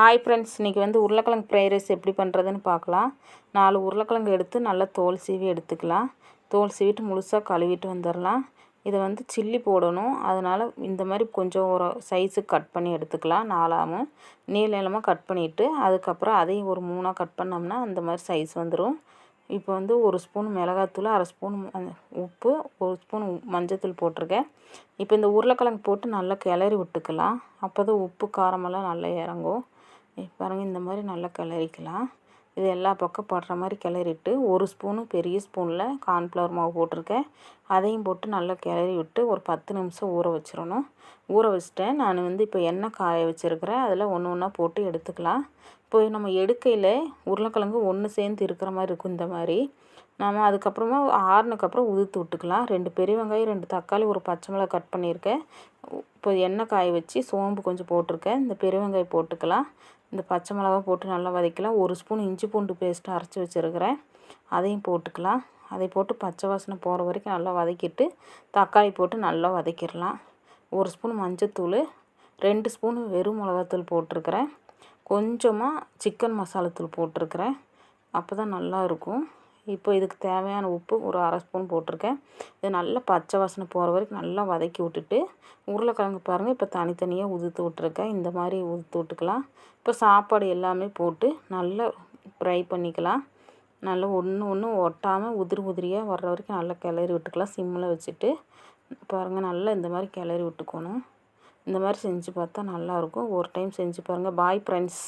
Hi friends இன்றைக்கி வந்து உருளைக்கிழங்கு ஃப்ரைட் ரைஸ் எப்படி பண்ணுறதுன்னு பார்க்கலாம். நாலு உருளைக்கிழங்கு எடுத்து நல்லா தோல் சீவி எடுத்துக்கலாம். தோல் சீவிட்டு முழுசாக கழுவிட்டு வந்துடலாம். இதை வந்து சில்லி போடணும். அதனால் இந்த மாதிரி கொஞ்சம் ஒரு சைஸுக்கு கட் பண்ணி எடுத்துக்கலாம். நாலாமும் நீள நீளமாக கட் பண்ணிவிட்டு அதுக்கப்புறம் அதையும் ஒரு மூணாக கட் பண்ணோம்னா அந்த மாதிரி சைஸ் வந்துடும் இப்போ வந்து ஒரு ஸ்பூன் மிளகாத்தூள் அரை ஸ்பூன் உப்பு ஒரு ஸ்பூன் மஞ்சத்தூள் போட்டிருக்கேன். இப்போ இந்த உருளைக்கிழங்கு போட்டு நல்லா கிளறி விட்டுக்கலாம். அப்போ தான் உப்பு காரமெல்லாம் நல்லா இறங்கும். பாருங்கள் இந்த மாதிரி நல்லா கிளறிக்கலாம். இது எல்லா பக்கம் படுற மாதிரி கிளறிட்டு ஒரு ஸ்பூனு பெரிய ஸ்பூனில் கார்ன்ஃப்ளவர் மாவு போட்டிருக்கேன். அதையும் போட்டு நல்லா கிளறி விட்டு ஒரு பத்து நிமிஷம் ஊற வச்சிடணும் ஊற வச்சிட்டேன். நான் வந்து இப்போ எண்ணெய் காய வச்சுருக்கிறேன். அதில் ஒன்று ஒன்றா போட்டு எடுத்துக்கலாம். இப்போ நம்ம எடுக்கையில் உருளைக்கிழங்கு ஒன்று சேர்ந்து இருக்கிற மாதிரி இருக்கும் இந்த மாதிரி. நம்ம அதுக்கப்புறமா ஆறுனக்கப்புறம் உதுத்து விட்டுக்கலாம். ரெண்டு பெரிய வெங்காயம் ரெண்டு தக்காளி ஒரு பச்சை மிளகா கட் பண்ணியிருக்கேன். இப்போ எண்ணெய் காய வச்சு சோம்பு கொஞ்சம் போட்டிருக்கேன். இந்த பெரிய போட்டுக்கலாம். இந்த பச்சை மிளகா போட்டு நல்லா வதக்கலாம். ஒரு ஸ்பூன் இஞ்சி பூண்டு பேஸ்ட்டு அரைச்சி வச்சுருக்கிறேன். அதையும் போட்டுக்கலாம். அதை போட்டு பச்சை வாசனை போகிற வரைக்கும் நல்லா வதக்கிட்டு தக்காளி போட்டு நல்லா வதக்கிடலாம். ஒரு ஸ்பூன் மஞ்சத்தூள் ரெண்டு ஸ்பூன் வெறும் மிளகாத்தூள் போட்டிருக்கிறேன். கொஞ்சமாக சிக்கன் மசாலாத்தூள் போட்டிருக்கிறேன். அப்போ தான் நல்லா இருக்கும். இப்போ இதுக்கு தேவையான உப்பு ஒரு அரை ஸ்பூன் போட்டிருக்கேன். இது நல்லா பச்சை வாசனை போகிற வரைக்கும் நல்லா வதக்கி விட்டுட்டு உருளைக்கிழங்கு பாருங்கள் இப்போ தனித்தனியாக உதுத்து விட்ருக்கேன் இந்த மாதிரி உதுத்து விட்டுக்கலாம். இப்போ சாப்பாடு எல்லாமே போட்டு நல்லா ஃப்ரை பண்ணிக்கலாம். நல்லா ஒன்று ஒன்று ஒட்டாமல் உதிரி உதிரியாக வர்ற வரைக்கும் நல்லா கிளறி விட்டுக்கலாம். சிம்மில் வச்சுட்டு பாருங்கள் நல்லா இந்த மாதிரி கிளறி விட்டுக்கணும். இந்த மாதிரி செஞ்சு பார்த்தா நல்லாயிருக்கும் ஒரு டைம் செஞ்சு பாருங்கள் பாய் ஃப்ரெண்ட்ஸ்